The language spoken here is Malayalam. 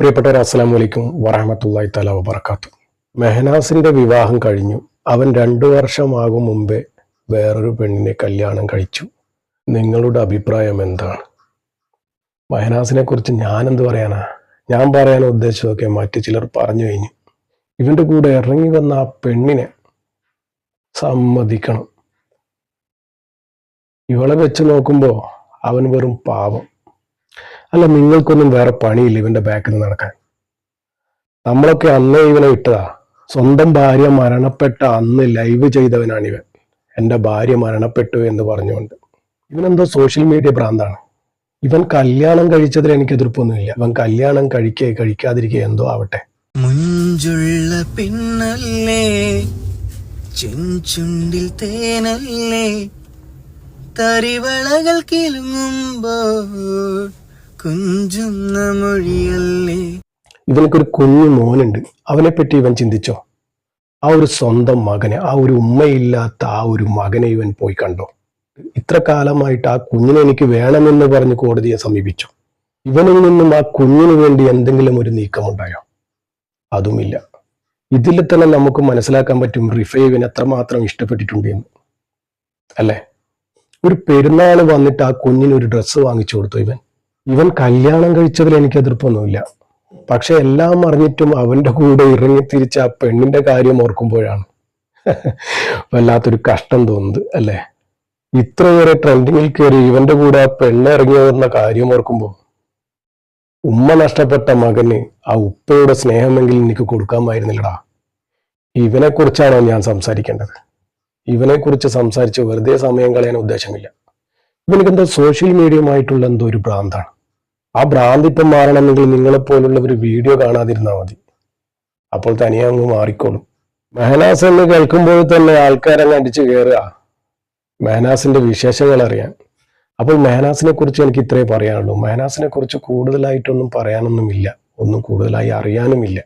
പ്രിയപ്പെട്ടവർ അസ്സലാമു അലൈക്കും വറഹമത്തല്ലായി തല വബർക്കാത്തു മെഹനാസിന്റെ വിവാഹം കഴിഞ്ഞു. അവൻ രണ്ടു വർഷമാകും മുമ്പേ വേറൊരു പെണ്ണിനെ കല്യാണം കഴിച്ചു. നിങ്ങളുടെ അഭിപ്രായം എന്താണ്? മെഹനാസിനെ കുറിച്ച് ഞാനെന്ത് പറയാനാ? ഞാൻ പറയാൻ ഉദ്ദേശിച്ചതൊക്കെ മറ്റു ചിലർ പറഞ്ഞു കഴിഞ്ഞു. ഇവന്റെ കൂടെ ഇറങ്ങി വന്ന ആ പെണ്ണിനെ സമ്മതിക്കണം. ഇവളെ വെച്ച് നോക്കുമ്പോൾ അവൻ വെറും പാവം. അല്ല നിങ്ങൾക്കൊന്നും വേറെ പണിയില്ല ഇവന്റെ ബാക്കിൽ നടക്കാൻ. നമ്മളൊക്കെ അന്നേ ഇവനെ വിട്ടതാ സ്വന്തം ഭാര്യ മരണപ്പെട്ട അന്ന് ലൈവ് ചെയ്തവനാണ് ഇവൻ. എന്റെ ഭാര്യ മരണപ്പെട്ടു എന്ന് പറഞ്ഞുകൊണ്ട്. ഇവനെന്തോ സോഷ്യൽ മീഡിയ ഭ്രാന്താണ്. ഇവൻ കല്യാണം കഴിച്ചതിൽ എനിക്ക് എതിർപ്പൊന്നുമില്ല. ഇവൻ കല്യാണം കഴിക്കുക കഴിക്കാതിരിക്കുക എന്തോ ആവട്ടെ. മുഞ്ചുള്ള പിന്നല്ലേ ചെഞ്ചുണ്ടിൽ തേനല്ലേ തരിവളകൾ കിലുങ്ങുമ്പോൾ കുഞ്ചുന്ന ഇവനക്കൊരു കുഞ്ഞു മോനുണ്ട്. അവനെ പറ്റി ഇവൻ ചിന്തിച്ചോ? ആ ഒരു സ്വന്തം മകനെ ആ ഒരു ഉമ്മയില്ലാത്ത ആ ഒരു മകനെ ഇവൻ പോയി കണ്ടോ? ഇത്ര കാലമായിട്ട് ആ കുഞ്ഞിനെ എനിക്ക് വേണമെന്ന് പറഞ്ഞ് കോടതിയെ സമീപിച്ചു? ഇവനിൽ നിന്നും ആ കുഞ്ഞിന് വേണ്ടി എന്തെങ്കിലും ഒരു നീക്കമുണ്ടായോ? അതുമില്ല. ഇതിൽ തന്നെ നമുക്ക് മനസ്സിലാക്കാൻ പറ്റും റിഫൈവിന് എത്രമാത്രം ഇഷ്ടപ്പെട്ടിട്ടുണ്ട് എന്ന്. അല്ലേ? ഒരു പെരുന്നാൾ വന്നിട്ട് ആ കുഞ്ഞിന് ഒരു ഡ്രസ്സ് വാങ്ങിച്ചു കൊടുത്തു ഇവൻ? ഇവൻ കല്യാണം കഴിച്ചതിൽ എനിക്ക് എതിർപ്പൊന്നുമില്ല. പക്ഷെ എല്ലാം അറിഞ്ഞിട്ടും അവന്റെ കൂടെ ഇറങ്ങി തിരിച്ച ആ പെണ്ണിന്റെ കാര്യം ഓർക്കുമ്പോഴാണ് വല്ലാത്തൊരു കഷ്ടം തോന്നുന്നത് അല്ലേ? ഇത്രയേറെ ട്രെൻഡിങ്ങിൽ കയറി ഇവന്റെ കൂടെ ആ പെണ്ണ് ഇറങ്ങിയതെന്ന കാര്യം ഓർക്കുമ്പോൾ ഉമ്മ നഷ്ടപ്പെട്ട മകന് ആ ഉപ്പയുടെ സ്നേഹമെങ്കിലും എനിക്ക് കൊടുക്കാമായിരുന്നില്ലടാ. ഇവനെ കുറിച്ചാണോ ഞാൻ സംസാരിക്കേണ്ടത്? ഇവനെക്കുറിച്ച് സംസാരിച്ച് വെറുതെ സമയം കളയാൻ ഉദ്ദേശമില്ല. ഇവനക്ക് എന്തോ സോഷ്യൽ മീഡിയയുമായിട്ടുള്ള എന്തോ ഒരു ഭ്രാന്താണ്. ആ ഭ്രാന്ത് ഇപ്പം മാറണമെങ്കിൽ നിങ്ങളെപ്പോലുള്ള ഒരു വീഡിയോ കാണാതിരുന്നാൽ മതി. അപ്പോൾ തനിയെ അങ്ങ് മാറിക്കോളും. മെഹനാസ് എന്ന് കേൾക്കുമ്പോൾ തന്നെ ആൾക്കാരങ്ങ് അടിച്ചു കയറുക മെഹനാസിന്റെ വിശേഷങ്ങൾ അറിയാൻ. അപ്പോൾ മെഹനാസിനെ കുറിച്ച് എനിക്ക് ഇത്രേ പറയാനുള്ളൂ. മെഹനാസിനെ കുറിച്ച് കൂടുതലായിട്ടൊന്നും പറയാനൊന്നുമില്ല. ഒന്നും കൂടുതലായി അറിയാനുമില്ല.